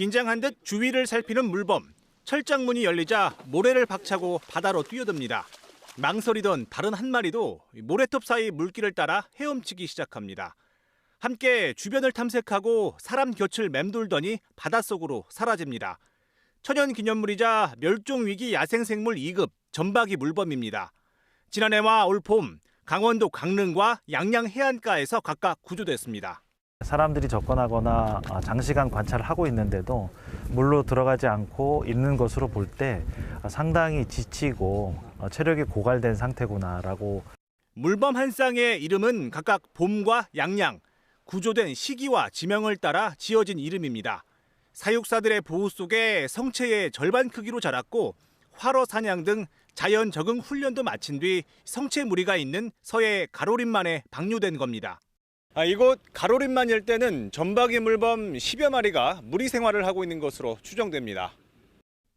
긴장한 듯 주위를 살피는 물범. 철장문이 열리자 모래를 박차고 바다로 뛰어듭니다. 망설이던 다른 한 마리도 모래톱 사이 물길을 따라 헤엄치기 시작합니다. 함께 주변을 탐색하고 사람 곁을 맴돌더니 바닷속으로 사라집니다. 천연 기념물이자 멸종 위기 야생생물 2급 전박이 물범입니다. 지난해와 올봄 강원도 강릉과 양양 해안가에서 각각 구조됐습니다. 사람들이 접근하거나 아, 장시간 관찰을 하고 있는데도 물로 들어가지 않고 있는 것으로 볼 때 상당히 지치고 어, 체력이 고갈된 상태구나라고 물범 한 쌍의 이름은 각각 봄과 양양, 구조된 시기와 지명을 따라 지어진 이름입니다. 사육사들의 보호 속에 성체의 절반 크기로 자랐고 활어 사냥 등 자연 적응 훈련도 마친 뒤 성체 무리가 있는 서해 가로림만에 방류된 겁니다. 아, 이곳 가로림만일 때는 전박이 물범 10여 마리가 무리 생활을 하고 있는 것으로 추정됩니다.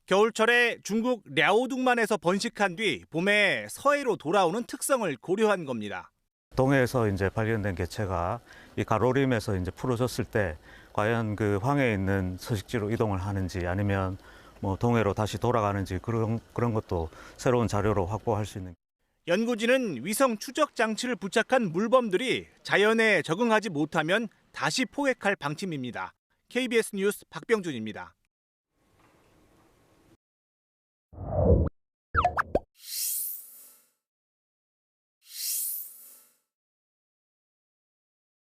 겨울철에 중국 랴오둥만에서 번식한 뒤 봄에 서해로 돌아오는 특성을 고려한 겁니다. 동해에서 이제 발견된 개체가 이 가로림에서 이제 풀어졌을 때 과연 그 황해에 있는 서식지로 이동을 하는지 아니면 뭐 동해로 다시 돌아가는지 그런 그런 것도 새로운 자료로 확보할 수 있는. 연구진은 위성 추적 장치를 부착한 물범들이 자연에 적응하지 못하면 다시 포획할 방침입니다. KBS 뉴스 박병준입니다.